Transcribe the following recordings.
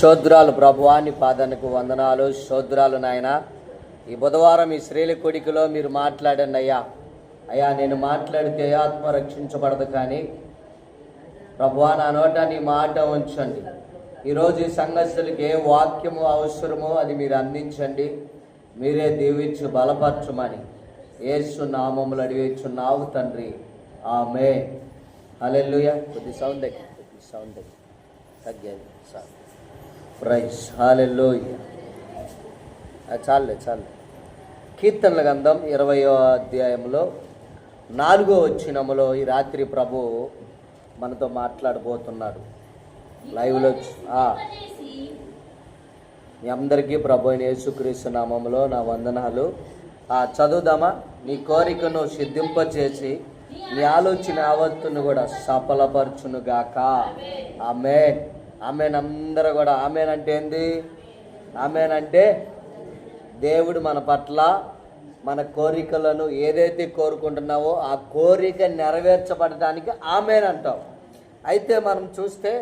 శోద్రాలు ప్రభువాన్ని పాదానికి వందనాలు. శోద్రాలు నాయన ఈ బుధవారం ఈ స్త్రీల కొడికలో మీరు మాట్లాడండి అయ్యా. అయ్యా నేను మాట్లాడితే ఆత్మ రక్షించబడదు కానీ ప్రభువా నా నోట నీ మాట ఉంచండి. ఈరోజు ఈ సంఘస్థులకి ఏ వాక్యము అవసరమో అది మీరు అందించండి. మీరే దీవించి బలపరచమని ఏసు నామములు అడిగిచున్నావు తండ్రి. ఆమె అలెల్లుయ కొద్ది సౌండ్ కొద్ది సౌండ్ తగ్గేది సార్. ప్రైస్ హాలెల్లోయ చాలే చాలే. కీర్తనల గంధం ఇరవయో అధ్యాయంలో నాలుగో వచ్చినములో ఈ రాత్రి ప్రభు మనతో మాట్లాడబోతున్నాడు. లైవ్లో మీ అందరికీ ప్రభు యేసుక్రీస్తు నామములో నా వందనాలు. ఆ చదువుదామా? నీ కోరికను సిద్ధింపచేసి నీ ఆలోచన ఆవత్తును కూడా సఫలపరచును గాక ఆమె ఆమెనందరూ కూడా ఆమెనంటే ఏంది? ఆమెనంటే దేవుడు మన పట్ల మన కోరికలను ఏదైతే కోరుకుంటున్నావో ఆ కోరిక నెరవేర్చబడటానికి ఆమెనంటావు. అయితే మనం చూస్తే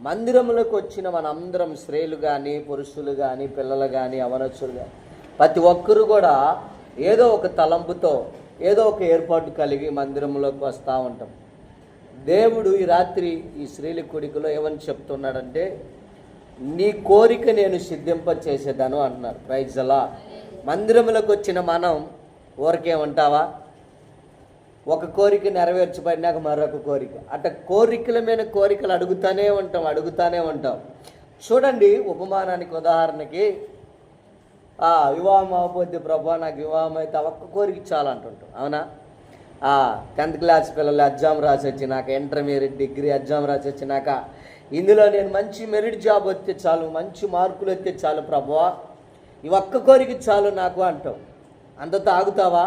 మందిరములకు వచ్చిన మనందరం స్త్రీలు కానీ పురుషులు కానీ పిల్లలు కానీ అవనస్తులు కానీ ప్రతి ఒక్కరు కూడా ఏదో ఒక తలంపుతో ఏదో ఒక ఏర్పాటు కలిగి మందిరంలోకి వస్తూ ఉంటాం. దేవుడు ఈ రాత్రి ఈ స్త్రీల కొడుకులో ఏమని చెప్తున్నాడంటే నీ కోరిక నేను సిద్ధింప చేసేదాను అంటున్నారు ప్రైజ్ అలా మందిరములకు వచ్చిన మనం ఊరికే ఉంటావా ఒక కోరిక నెరవేర్చబడినాక మరొక కోరిక. అట్ట కోరికల మీద కోరికలు అడుగుతానే ఉంటాం అడుగుతానే ఉంటాం. చూడండి ఉపమానానికి ఉదాహరణకి ఆ, వివాహం అవ్వకపోతే ప్రభా నాకు వివాహం అయితే ఒక్క కోరిక చాలంటుంటాం అవునా? టెన్త్ క్లాస్ పిల్లలు ఎగ్జామ్ రాసి వచ్చినాక ఇంటర్మీడియట్ డిగ్రీ ఎగ్జామ్ రాసి వచ్చినాక ఇందులో నేను మంచి మెరిట్ జాబ్ వస్తే చాలు మంచి మార్కులు వస్తే చాలు ప్రభువా. ఈ ఒక్క కోరిక చాలు నాకు అంటాం అంత తాగుతావా?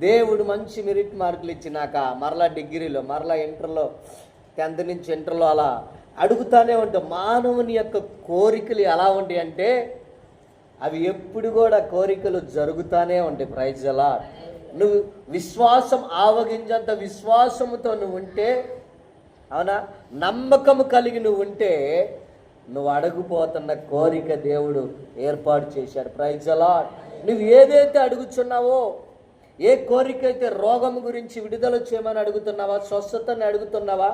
దేవుడు మంచి మెరిట్ మార్కులు ఇచ్చినాక మరలా డిగ్రీలో మరలా ఇంటర్లో టెన్త్ నుంచి ఇంటర్లో అలా అడుగుతానే ఉంటాం మానవుని యొక్క కోరికలు ఎలా ఉంటాయి అంటే అవి ఎప్పుడు కూడా కోరికలు జరుగుతూనే ఉంటాయి. ప్రైజ్ ఎలా నువ్వు విశ్వాసం ఆవగించేంత విశ్వాసముతో నువ్వు ఉంటే అవునా? నమ్మకము కలిగి నువ్వు ఉంటే నువ్వు అడుగుపోతున్న కోరిక దేవుడు ఏర్పాటు చేశాడు. ప్రైజ్ అలా నువ్వు ఏదైతే అడుగుతున్నావో ఏ కోరిక అయితే రోగం గురించి విడుదల చేయమని అడుగుతున్నావా స్వస్థతని అడుగుతున్నావా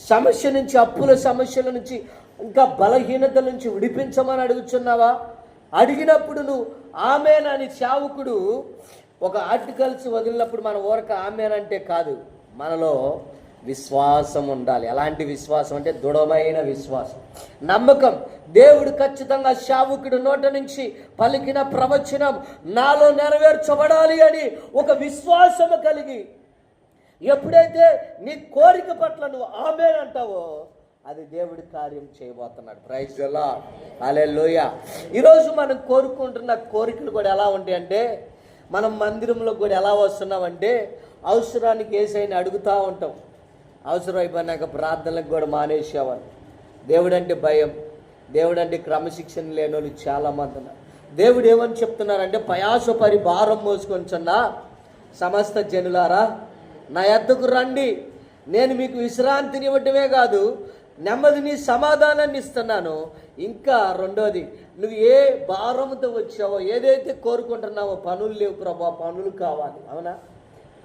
సమస్య నుంచి అప్పుల సమస్యల నుంచి ఇంకా బలహీనతల నుంచి విడిపించమని అడుగుతున్నావా అడిగినప్పుడు నువ్వు ఆమెనని సేవకుడు ఒక ఆర్టికల్స్ వదిలినప్పుడు మన ఊరక ఆమెనంటే కాదు. మనలో విశ్వాసం ఉండాలి. ఎలాంటి విశ్వాసం అంటే దృఢమైన విశ్వాసం. నమ్మకం. దేవుడు ఖచ్చితంగా శావుకుడు నోట నుంచి పలికిన ప్రవచనం నాలో నెరవేర్చబడాలి అని ఒక విశ్వాసము కలిగి ఎప్పుడైతే నీ కోరిక పట్ల నువ్వు ఆమెనంటావో అది దేవుడి కార్యం చేయబోతున్నాడు. ప్రైజ్ ఎలా అలే లోయ ఈరోజు మనం కోరుకుంటున్న కోరికలు కూడా ఎలా ఉంటాయి అంటే మనం మందిరంలో కూడా ఎలా వస్తున్నామంటే అవసరానికి ఏసైనా అడుగుతూ ఉంటాం. అవసరం అయిపోయినాక ప్రార్థనలకు కూడా మానేసేవాళ్ళు దేవుడంటే భయం. దేవుడంటే క్రమశిక్షణ లేని వాళ్ళు చాలామంది ఉన్నారు. దేవుడు ఏమని చెప్తున్నారంటే ప్రయాసపరి భారం మోసుకొంచున్నా సమస్త జనులారా నా ఎద్దకు రండి. నేను మీకు విశ్రాంతిని ఇవ్వటమే కాదు నెమ్మదిని సమాధానాన్ని ఇస్తున్నాను. ఇంకా రెండోది నువ్వు ఏ భారంతో వచ్చావో ఏదైతే కోరుకుంటున్నావో పనులు లేవు ప్రభా పనులు కావాలి. అవునా?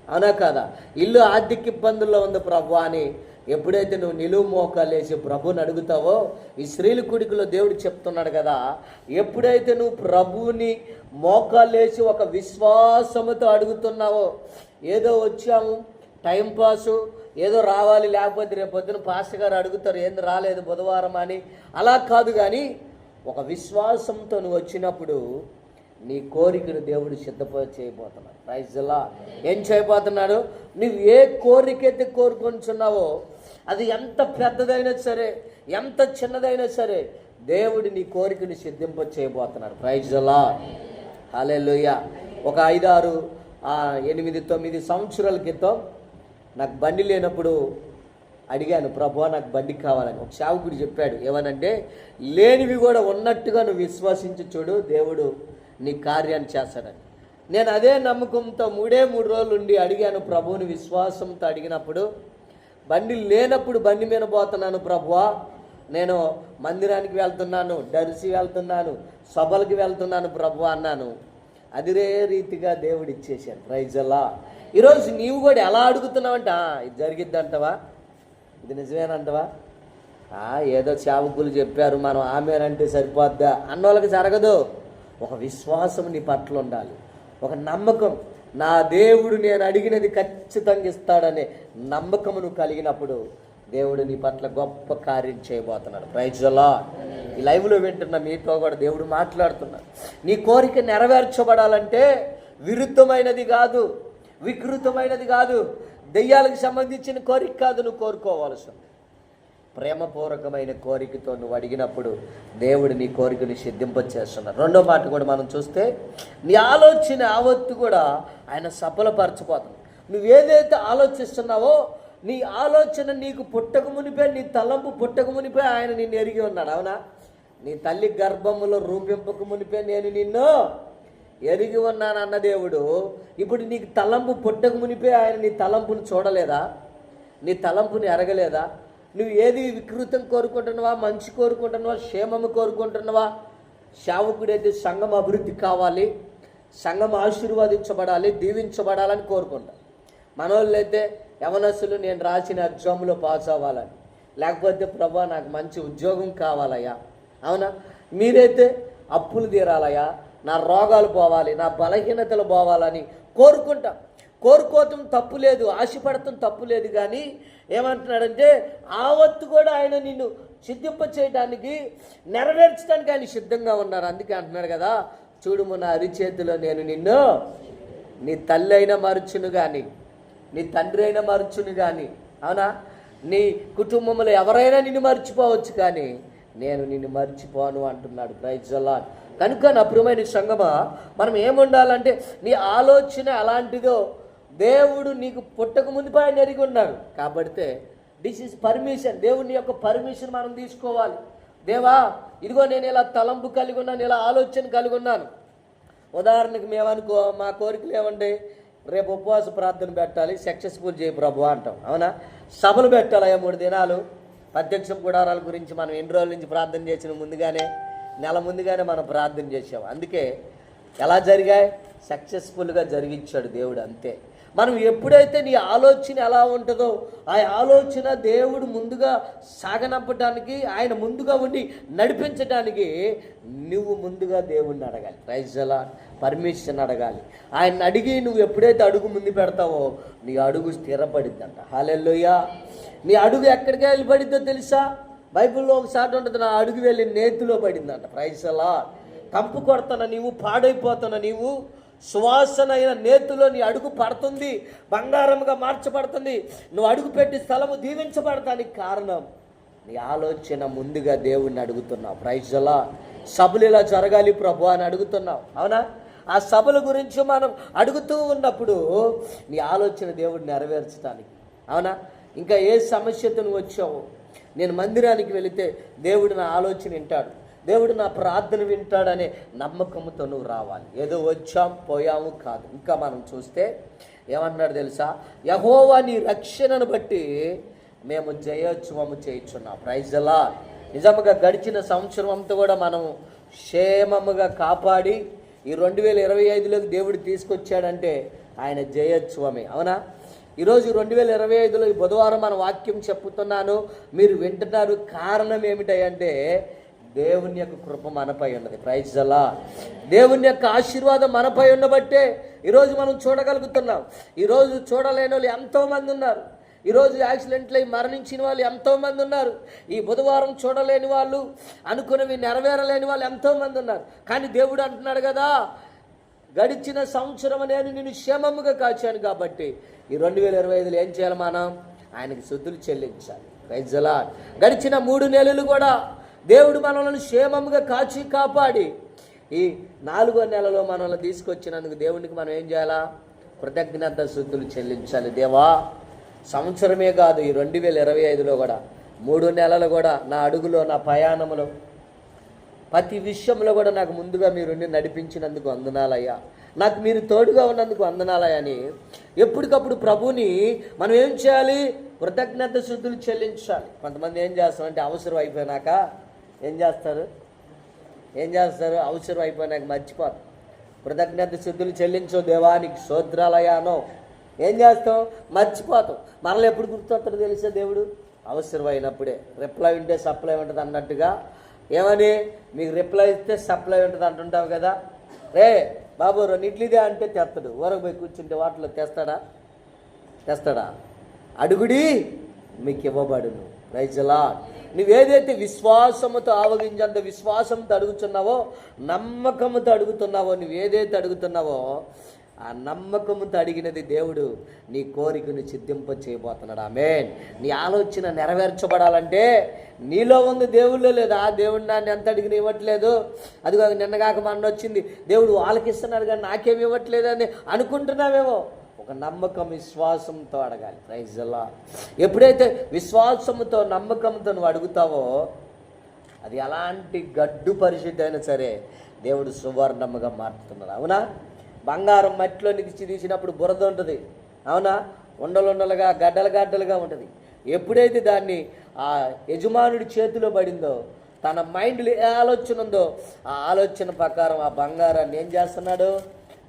అవునా కదా? ఇల్లు ఆర్థిక ఇబ్బందుల్లో ఉంది ప్రభు అని ఎప్పుడైతే నువ్వు నిలువు మోకాలేసి ప్రభుని అడుగుతావో ఈ స్త్రీల కుడికిలో దేవుడు చెప్తున్నాడు కదా ఎప్పుడైతే నువ్వు ప్రభుని మోకాలేసి ఒక విశ్వాసముతో అడుగుతున్నావో ఏదో వచ్చాము టైంపాసు ఏదో రావాలి లేకపోతే రేపు పొద్దున పాస్టర్ గారు అడుగుతారు ఏంది రాలేదు బుధవారం అని. అలా కాదు కానీ ఒక విశ్వాసంతో నువ్వు వచ్చినప్పుడు నీ కోరికను దేవుడు సిద్ధప చేయబోతున్నాడు. రైజ్లా ఏం చేయబోతున్నాడు? నువ్వు ఏ కోరికైతే కోరుకొంచున్నావో అది ఎంత పెద్దదైనా సరే ఎంత చిన్నదైనా సరే దేవుడు నీ కోరికను సిద్ధింప చేయబోతున్నాడు. ప్రైజ్లా హాలెలుయ ఒక ఐదారు ఎనిమిది తొమ్మిది సంవత్సరాల క్రితం నాకు బండి లేనప్పుడు అడిగాను ప్రభా నాకు బండి కావాలని. ఒక సేవకుడు చెప్పాడు ఏమనంటే లేనివి కూడా ఉన్నట్టుగా నువ్వు విశ్వసించి చూడు దేవుడు నీ కార్యాన్ని చేస్తాడని. నేను అదే నమ్మకంతో మూడే మూడు రోజులు ఉండి అడిగాను ప్రభువుని విశ్వాసంతో అడిగినప్పుడు బండి లేనప్పుడు బండి మీద పోతున్నాను ప్రభువా నేను మందిరానికి వెళ్తున్నాను దర్శి వెళ్తున్నాను సభలకు వెళ్తున్నాను ప్రభు అన్నాను. అదిరే రీతిగా దేవుడు ఇచ్చేసాడు అలా ఈరోజు నీవు కూడా ఎలా అడుగుతున్నావంట ఇది జరిగిద్దంటవా? ఇది నిజమేనంటవా? ఏదో చావుకులు చెప్పారు మనం ఆమెనంటే సరిపోద్దా? అన్న వాళ్ళకి జరగదు. ఒక విశ్వాసం నీ పట్ల ఉండాలి. ఒక నమ్మకం. నా దేవుడు నేను అడిగినది ఖచ్చితంగా ఇస్తాడనే నమ్మకమును కలిగినప్పుడు దేవుడు నీ పట్ల గొప్ప కార్యం చేయబోతున్నాడు. ప్రైజ్లా ఈ లైవ్లో వింటున్న మీతో కూడా దేవుడు మాట్లాడుతున్నాడు. నీ కోరిక నెరవేర్చబడాలంటే విరుద్ధమైనది కాదు. వికృతమైనది కాదు. దెయ్యాలకు సంబంధించిన కోరిక కాదు నువ్వు కోరుకోవాల్సి ఉంది. ప్రేమపూర్వకమైన కోరికతో నువ్వు అడిగినప్పుడు దేవుడు నీ కోరికను సిద్ధింపచేస్తున్నాడు రెండో మాట కూడా మనం చూస్తే నీ ఆలోచన ఆవత్తు కూడా ఆయన సఫలపరచబోతుంది. నువ్వు ఏదైతే ఆలోచిస్తున్నావో నీ ఆలోచన నీకు పుట్టక మునిపే నీ తలంపు పుట్టక మునిపే ఆయన నిన్ను ఎరిగి ఉన్నాడు. అవునా? నీ తల్లి గర్భములో రూపింపక మునిపే నేను నిన్ను ఎరిగి ఉన్నానన్న దేవుడు ఇప్పుడు నీకు తలంపు పుట్టక మునిపే ఆయన నీ తలంపును చూడలేదా? నీ తలంపుని ఎరగలేదా నువ్వు ఏది వికృతం కోరుకుంటున్నావా? మంచి కోరుకుంటున్నావా? క్షేమము కోరుకుంటున్నావా? శావకుడైతే సంఘం అభివృద్ధి కావాలి సంఘం ఆశీర్వదించబడాలి దీవించబడాలని కోరుకుంటా. మనోళ్ళైతే యవనస్సులు నేను రాసిన ఎగ్జామ్లో పాస్ అవ్వాలని. లేకపోతే ప్రభా నాకు మంచి ఉద్యోగం కావాలయ్యా. అవునా? మీరైతే అప్పులు తీరాలయ్యా. నా రోగాలు పోవాలి నా బలహీనతలు పోవాలని కోరుకుంటాం. కోరుకోవటం తప్పు లేదు ఆశపడటం తప్పు లేదు కానీ ఏమంటున్నాడంటే ఆవత్తు కూడా ఆయన నిన్ను సిద్ధింప చేయడానికి నెరవేర్చడానికి ఆయన సిద్ధంగా ఉన్నారు. అందుకే అంటున్నాడు కదా చూడుము నా అరిచేతిలో నేను నిన్ను నీ తల్లి అయినా మరుచును కానీ నీ తండ్రి అయినా మరుచును కానీ అవునా? నీ కుటుంబంలో ఎవరైనా నిన్ను మర్చిపోవచ్చు కానీ నేను నిన్ను మర్చిపోను అంటున్నాడు. ప్రైజ్లా కనుక నా ప్రియమైన సంగమా మనం ఏముండాలంటే నీ ఆలోచన అలాంటిదో దేవుడు నీకు పుట్టక ముందు ఆయన ఎరిగి ఉన్నాడు. కాబట్టి దిస్ ఇస్ పర్మిషన్ దేవుని యొక్క పర్మిషన్ మనం తీసుకోవాలి. దేవా ఇదిగో నేను ఇలా తలంపు కలిగి ఉన్నాను ఇలా ఆలోచన కలిగి ఉన్నాను. ఉదాహరణకు మేమనుకో మా కోరికలు ఏమండి? రేపు ఉపవాస ప్రార్థన పెట్టాలి సక్సెస్ఫుల్ చేయి ప్రభు అంటాం. అవునా? సభలు పెట్టాలి మూడు దినాలు. అధ్యక్ష గుడారాల గురించి మనం ఎన్ని రోజుల నుంచి ప్రార్థన చేసిన ముందుగానే? నెల ముందుగానే మనం ప్రార్థన చేసాం అందుకే ఎలా జరిగాయి? సక్సెస్ఫుల్గా జరిగించాడు దేవుడు అంతే. మనం ఎప్పుడైతే నీ ఆలోచన ఎలా ఉంటుందో ఆ ఆలోచన దేవుడు ముందుగా సాగనంపడానికి ఆయన ముందుగా ఉండి నడిపించడానికి నువ్వు ముందుగా దేవుణ్ణి అడగాలి. ప్రైజ్ ఎలా పర్మిషన్ అడగాలి. ఆయన అడిగి నువ్వు ఎప్పుడైతే అడుగు ముందు పెడతావో నీ అడుగు స్థిరపడిద్దంట. హాలెల్లోయ నీ అడుగు ఎక్కడికి వెళ్ళిపడిద్దో తెలుసా? బైబిల్లో ఒకసారి ఉంటుంది నా అడుగు వెళ్ళి నేతిలో పడిందంట. ప్రైజ్ అలా కంపు కొడుతున్న నీవు పాడైపోతున్న నీవు సువాసనైన నేతిలో నీ అడుగు పడుతుంది బంగారముగా మార్చబడుతుంది. నువ్వు అడుగు పెట్టి స్థలము దీవించబడటానికి కారణం. నీ ఆలోచన ముందుగా దేవుణ్ణి అడుగుతున్నావు. ప్రైజ్లా సభలు ఇలా జరగాలి ప్రభు అని అడుగుతున్నావు. అవునా? ఆ సభల గురించి మనం అడుగుతూ ఉన్నప్పుడు నీ ఆలోచన దేవుడు నెరవేర్చడానికి అవునా? ఇంకా ఏ సమస్యతో నువ్వు వచ్చావు? నేను మందిరానికి వెళితే దేవుడు నా ఆలోచన వింటాడు. దేవుడు నా ప్రార్థన వింటాడనే నమ్మకంతో నువ్వు రావాలి. ఏదో వచ్చాం పోయాము కాదు. ఇంకా మనం చూస్తే ఏమన్నాడు తెలుసా? యహోవా నీ రక్షణను బట్టి మేము జయోత్సవము చేయించున్నాం. ప్రైజలా నిజముగా గడిచిన సంవత్సరం అంతా కూడా మనం క్షేమముగా కాపాడి ఈ రెండు వేల ఇరవై ఐదులోకి దేవుడు తీసుకొచ్చాడంటే ఆయన జయోత్సవమే. అవునా? ఈరోజు రెండు వేల ఇరవై ఐదులో ఈ బుధవారం మన వాక్యం చెప్పుతున్నాను. మీరు వింటున్నారు కారణం ఏమిటంటే దేవుని యొక్క కృప మనపై ఉన్నది. ప్రైజ్ అలా దేవుని యొక్క ఆశీర్వాదం మనపై ఉండబట్టే ఈరోజు మనం చూడగలుగుతున్నాం. ఈరోజు చూడలేని వాళ్ళు ఎంతోమంది ఉన్నారు. ఈరోజు యాక్సిడెంట్లు అయి మరణించిన వాళ్ళు ఎంతోమంది ఉన్నారు. ఈ బుధవారం చూడలేని వాళ్ళు అనుకున్నవి నెరవేరలేని వాళ్ళు ఎంతోమంది ఉన్నారు. కానీ దేవుడు అంటున్నాడు కదా గడిచిన సంవత్సరం నేను నిన్ను క్షేమముగా కాచాను కాబట్టి ఈ రెండు వేల ఇరవై ఐదులో ఏం చేయాలి మనం? ఆయనకి శుద్ధులు చెల్లించాలి. వైజలా గడిచిన మూడు నెలలు కూడా దేవుడు మనల్ని క్షేమంగా కాచి కాపాడి ఈ నాలుగో నెలలో మనల్ని తీసుకొచ్చినందుకు దేవునికి మనం ఏం చేయాలా? కృతజ్ఞత శుద్ధులు చెల్లించాలి. దేవా సంవత్సరమే కాదు ఈ రెండు వేల ఇరవై ఐదులో కూడా మూడు నెలలు కూడా నా అడుగులో నా ప్రయాణంలో ప్రతి విషయంలో కూడా నాకు ముందుగా మీరు నడిపించినందుకు వందనాలయ్యా. నాకు మీరు తోడుగా ఉన్నందుకు వందనాలయ్యా ఎప్పటికప్పుడు ప్రభుని మనం ఏం చేయాలి? కృతజ్ఞత శుద్ధులు చెల్లించాలి. కొంతమంది ఏం చేస్తామంటే అవసరం అయిపోయినాక ఏం చేస్తారు? ఏం చేస్తారు? అవసరం అయిపోయినాక మర్చిపోతారు. కృతజ్ఞత శుద్ధులు చెల్లించో దేవానికి శోద్రాలయానో ఏం చేస్తాం? మర్చిపోతాం. మనల్ని ఎప్పుడు గుర్తొస్తాడు తెలిసే దేవుడు? అవసరం అయినప్పుడే. రిప్లై ఉంటే సప్లై ఉంటుంది అన్నట్టుగా. ఏమని? మీకు రిప్లై ఇస్తే సప్లై ఉంటుంది అంటుంటావు కదా? రే బాబు రెండు ఇడ్లీదే అంటే తెస్తాడు ఊరకు పోయి కూర్చుంటే వాటిలో తెస్తాడా? తెస్తాడా? అడుగుడి మీకు ఇవ్వబడును. రైజలా నువ్వేదైతే విశ్వాసముతో ఆవగించేంత విశ్వాసంతో అడుగుతున్నావో నమ్మకముతో అడుగుతున్నావో నువ్వేదైతే అడుగుతున్నావో ఆ నమ్మకముతో అడిగినది దేవుడు నీ కోరికను సిద్ధింప చేయబోతున్నాడు. ఆమె నీ ఆలోచన నెరవేర్చబడాలంటే నీలో ఉంది దేవుళ్ళో లేదు ఆ దేవుడు నాన్ని ఎంత అడిగిన ఇవ్వట్లేదు. అదిగో నిన్నగాక మన వచ్చింది. దేవుడు వాళ్ళకి ఇస్తున్నాడు కానీ నాకేమి ఇవ్వట్లేదు అని అనుకుంటున్నావేమో. ఒక నమ్మకం విశ్వాసంతో అడగాలి. ప్రైజ్ అలా ఎప్పుడైతే విశ్వాసంతో నమ్మకంతో నువ్వు అడుగుతావో అది ఎలాంటి గడ్డు పరిస్థితి అయినా సరే దేవుడు సువర్ణముగా మారుతున్నాడు అవునా? బంగారం మట్టిలో నిలిచి తీసినప్పుడు బురద ఉంటుంది. అవునా? ఉండలుండలుగా గడ్డలు గడ్డలుగా ఉంటుంది. ఎప్పుడైతే దాన్ని ఆ యజమానుడి చేతిలో పడిందో తన మైండ్లో ఏ ఆలోచన ఉందో ఆ ఆలోచన ప్రకారం ఆ బంగారాన్ని ఏం చేస్తున్నాడు?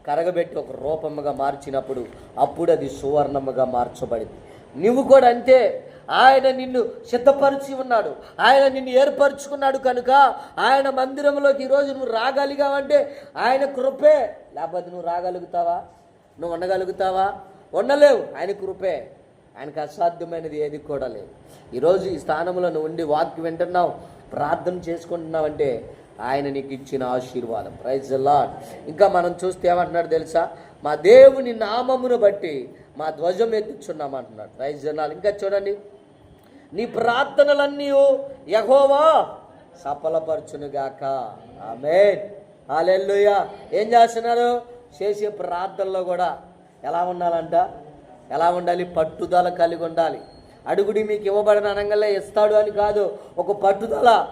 కరగబెట్టి ఒక రూపముగా మార్చినప్పుడు అప్పుడు అది సువర్ణముగా మార్చబడింది. నువ్వు కూడా అంతే. ఆయన నిన్ను సిద్ధపరిచి ఉన్నాడు. ఆయన నిన్ను ఏర్పరచుకున్నాడు కనుక ఆయన మందిరంలోకి ఈరోజు నువ్వు రాగలిగావంటే ఆయన కృపే. లేకపోతే నువ్వు రాగలుగుతావా? నువ్వు ఉండగలుగుతావా? ఉండలేవు. ఆయన కృపే. ఆయనకు అసాధ్యమైనది ఏది కూడా లేదు. ఈరోజు ఈ స్థానంలో నువ్వు ఉండి వాక్ వింటున్నావు ప్రార్థన చేసుకుంటున్నావంటే ఆయన నీకు ఇచ్చిన ఆశీర్వాదం. ప్రైజ్ లాడ్ ఇంకా మనం చూస్తే ఏమంటున్నాడు తెలుసా? మా దేవుని నామమును బట్టి మా ధ్వజం ఎత్తుచున్నాం అంటున్నాడు. రైస్ జనాలు ఇంకా చూడండి. నీ ప్రార్థనలన్నీ యహోవా సఫలపరచునుగాక. ఆమె హాలెల్లుయ. ఏం చేస్తున్నారు? చేసే ప్రార్థనలో కూడా ఎలా ఉండాలంట? ఎలా ఉండాలి? పట్టుదల కలిగి ఉండాలి. అడుగుడి మీకు ఇవ్వబడిన అనగానే ఇస్తాడు అని కాదు. ఒక పట్టుదల.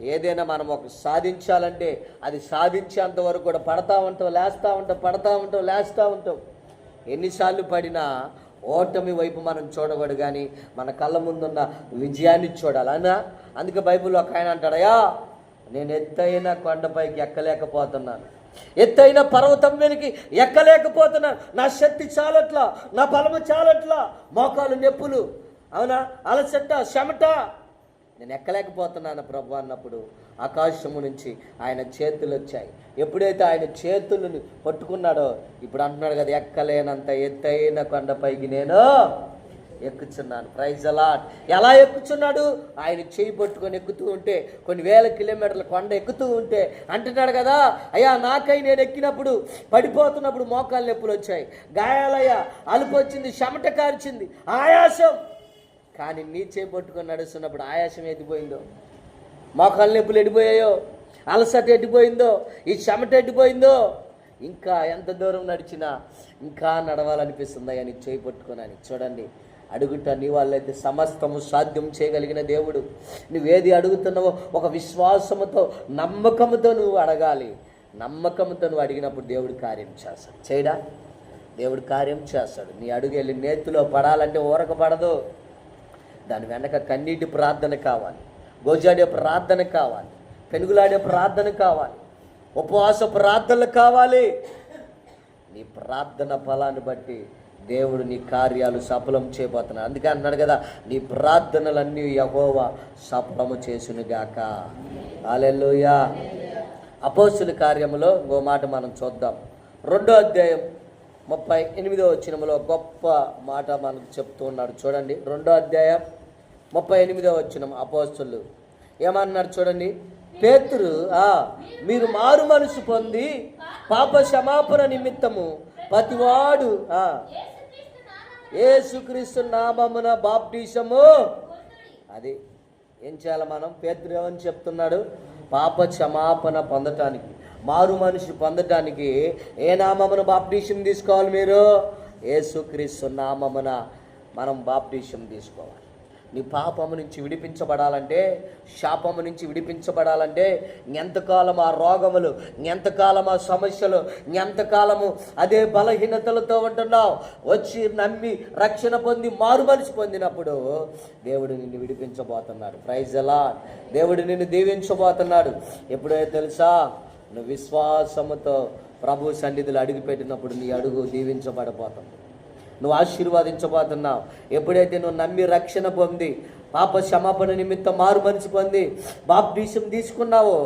ఏదైనా మనం ఒక సాధించాలంటే అది సాధించేంత వరకు కూడా పడతా ఉంటాం లేస్తూ ఉంటాం పడతా ఉంటాం లేస్తూ ఉంటాం. ఎన్నిసార్లు పడినా ఓటమి వైపు మనం చూడకూడదు కానీ మన కళ్ళ ముందున్న విజయాన్ని చూడాలి అనా? అందుకే బైబిల్లో ఒక ఆయన అంటాడయా నేను ఎత్తైన కొండపైకి ఎక్కలేకపోతున్నాను. ఎత్తైన పర్వతం మీదకి ఎక్కలేకపోతున్నాను. నా శక్తి చాలట్లా నా బలము చాలట్లా. మోకాలు నొప్పులు అవునా? అలసట చెమట నేను ఎక్కలేకపోతున్నాను ప్రభు అన్నప్పుడు ఆకాశము నుంచి ఆయన చేతులు వచ్చాయి. ఎప్పుడైతే ఆయన చేతులను పట్టుకున్నాడో ఇప్పుడు అంటున్నాడు కదా ఎక్కలేనంత ఎత్తైన కొండపైకి నేను ఎక్కుచున్నాను. ప్రైజ్ అలాట్ ఎలా ఎక్కుచున్నాడు? ఆయన చేయి పట్టుకొని ఎక్కుతూ ఉంటే కొన్ని వేల కిలోమీటర్ల కొండ ఎక్కుతూ ఉంటే అంటున్నాడు కదా అయ్యా నాకై నేను ఎక్కినప్పుడు పడిపోతున్నప్పుడు మోకాలు నొప్పులు వచ్చాయి. గాయాలయ్యా అలుపు వచ్చింది చెమట కార్చింది ఆయాసం. కానీ నీ చేయి పట్టుకొని నడుస్తున్నప్పుడు ఆయాసం ఎదిపోయిందో మోకాలు నొప్పులు ఎడిపోయాయో అలసట ఎడిపోయిందో ఈ చెమట ఎడిపోయిందో ఇంకా ఎంత దూరం నడిచినా ఇంకా నడవాలనిపిస్తుంది అని చేయి పట్టుకోనని. చూడండి అడుగుట నీ వాళ్ళైతే సమస్తము సాధ్యం చేయగలిగిన దేవుడు. నువ్వేది అడుగుతున్నావో ఒక విశ్వాసముతో నమ్మకముతో నువ్వు అడగాలి. నమ్మకంతో నువ్వు అడిగినప్పుడు దేవుడు కార్యం చేస్తాడు. చేయడా? దేవుడు కార్యం చేస్తాడు. నీ అడుగు వెళ్ళి నేతిలో పడాలంటే ఊరక పడదు. దాని వెనక కన్నీటి ప్రార్థన కావాలి గోజాడే ప్రార్థన కావాలి పెనుగులాడే ప్రార్థన కావాలి ఉపవాస ప్రార్థనలు కావాలి. నీ ప్రార్థన ఫలాన్ని బట్టి దేవుడు నీ కార్యాలు సఫలం చేయబోతున్నాడు. అందుకే అన్నాడు కదా నీ ప్రార్థనలన్నీ యహోవా సఫలము చేసునుగాక. అలెల్లుయా అపోసుల కార్యములో ఇంకో మాట మనం చూద్దాం. రెండో అధ్యాయం ముప్పై ఎనిమిదో వచ్చినములో గొప్ప మాట మనకు చెప్తూ ఉన్నాడు. చూడండి రెండో అధ్యాయం ముప్పై ఎనిమిదో వచ్చిన అపోస్తులు ఏమన్నారు చూడండి పేతురు ఆ మీరు మారు మనసు పొంది పాప క్షమాపణ నిమిత్తము ప్రతివాడు ఏసుక్రీస్తు నామమున బాప్టిసము అది ఏం చేయాలి మనం? పేతురు ఏమని చెప్తున్నాడు? పాప క్షమాపణ పొందటానికి. మారు మనిషి పొందటానికి ఏ నామమున బాప్టిషం తీసుకోవాలి మీరు? యేసుక్రీస్తు నామమున మనం బాప్టిషం తీసుకోవాలి. నీ పాపము నుంచి విడిపించబడాలంటే శాపము నుంచి విడిపించబడాలంటే ఎంతకాలం ఆ రోగములు ఎంతకాలం ఆ సమస్యలు ఎంతకాలము అదే బలహీనతలతో ఉంటున్నావు వచ్చి నమ్మి రక్షణ పొంది మారు మనసు పొందినప్పుడు దేవుడు నిన్ను విడిపించబోతున్నాడు. ప్రైజ్ ఎలా దేవుడు నిన్ను దీవించబోతున్నాడు. ఎప్పుడో తెలుసా? నువ్వు విశ్వాసముతో ప్రభు సన్నిధిలో అడుగు పెట్టినప్పుడు నీ అడుగు దీవించబడబోతుంది. నువ్వు ఆశీర్వాదించబోతున్నావు. ఎప్పుడైతే నువ్వు నమ్మి రక్షణ పొంది పాప క్షమాపణ నిమిత్తం మారు మనసు పొంది బాప్తీసం తీసుకున్నావో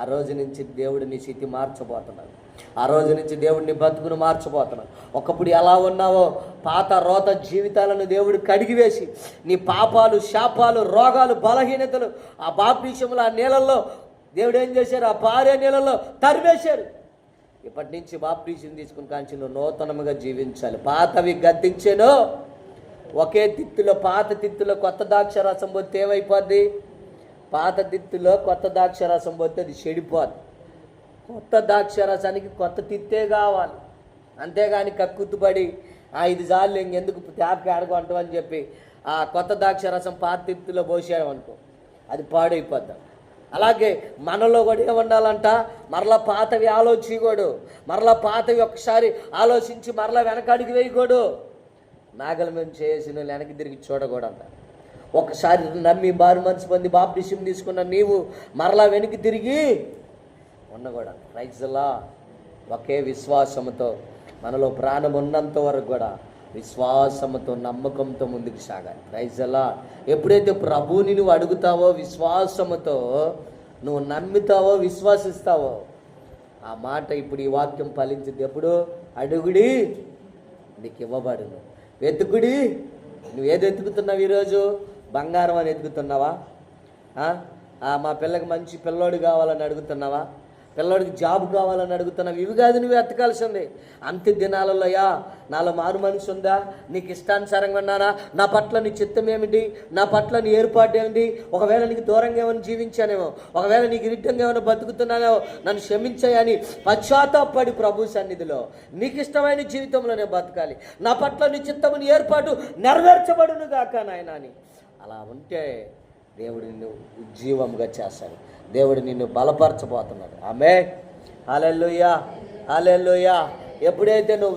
ఆ రోజు నుంచి దేవుడు నీ స్థితి మార్చబోతున్నాడు. ఆ రోజు నుంచి దేవుడిని బతుకును మార్చబోతున్నాడు. ఒకప్పుడు ఎలా ఉన్నావో పాత రోత జీవితాలను దేవుడు కడిగివేసి నీ పాపాలు శాపాలు రోగాలు బలహీనతలు ఆ బాప్తీసంలో ఆ నీళ్ళల్లో దేవుడు ఏం చేశారు? ఆ పారే నీళ్ళలో తరివేశారు ఇప్పటి నుంచి బాప్తీసం తీసుకుని కాంచి నువ్వు నూతనముగా జీవించాలి. పాతవి గద్దించాను. ఒకే తిత్తులో పాత తిత్తులో కొత్త ద్రాక్ష రసం పోతే ఏమైపోద్ది? పాత తిత్తులో కొత్త ద్రాక్ష రసం పోతే అది చెడిపోద్ది. కొత్త ద్రాక్ష రసానికి కొత్త తిత్తే కావాలి. అంతేగాని కక్కుతుపడి ఆ సార్లు ఇంకెందుకు ట్యాప్కి ఆడుకుంటాం అని చెప్పి ఆ కొత్త ద్రాక్ష రసం పాత తిత్తులో పోసామనుకో అది పాడైపోద్దాం. అలాగే మనలో కూడా ఏముండాలంట? మరలా పాతవి ఆలోచించకూడదు మరలా పాతవి ఒకసారి ఆలోచించి మరలా వెనకాడికి వేయకూడదు నాగల మేము చేసిన వాళ్ళు వెనక్కి తిరిగి చూడకూడదంట ఒకసారి నమ్మి బారు మనసు పొంది బాప్టిసం తీసుకున్న నీవు మరలా వెనక్కి తిరిగి ఉండకూడదు. రైతులా ఒకే విశ్వాసముతో మనలో ప్రాణం ఉన్నంత వరకు కూడా విశ్వాసముతో నమ్మకంతో ముందుకు సాగాలి. రైజలా ఎప్పుడైతే ప్రభువుని నువ్వు అడుగుతావో విశ్వాసముతో నువ్వు నమ్ముతావో విశ్వాసిస్తావో ఆ మాట ఇప్పుడు ఈ వాక్యం ఫలించింది. ఎప్పుడు? అడుగుడి నీకు ఇవ్వబడును. వెతుకుడి. నువ్వు ఏది ఎతుకుతున్నావు ఈరోజు? బంగారం అని ఎతుకుతున్నావా మా పిల్లకి మంచి పిల్లోడు కావాలని అడుగుతున్నావా? పిల్లోడికి జాబ్ కావాలని అడుగుతున్నావు ఇవి కాదు నువ్వు ఎత్తకాల్సింది. అంత్య దినాలలోయా నాలో మారు మనసు ఉందా? నీకు ఇష్టానుసారంగా ఉన్నానా నా పట్ల నీ చిత్తం ఏమిటి? నా పట్ల నీ ఏర్పాటు ఏమిటి? ఒకవేళ నీకు దూరంగా ఏమైనా జీవించానేమో ఒకవేళ నీకు ఇరిటంగా ఏమైనా బతుకుతున్నానేమో నన్ను క్షమించాయని పశ్చాత్తాపడి ప్రభు సన్నిధిలో నీకు ఇష్టమైన జీవితంలోనే బతకాలి. నా పట్ల నీ చిత్తము నీ ఏర్పాటు నెరవేర్చబడును గాక నాయన అని. అలా ఉంటే దేవుడిని ఉజ్జీవముగా ఉజ్జీవంగా చేస్తాడు. దేవుడు నిన్ను బలపరచబోతున్నాడు. ఆమె హాలెల్లుయా. హాలెల్లుయా. ఎప్పుడైతే నువ్వు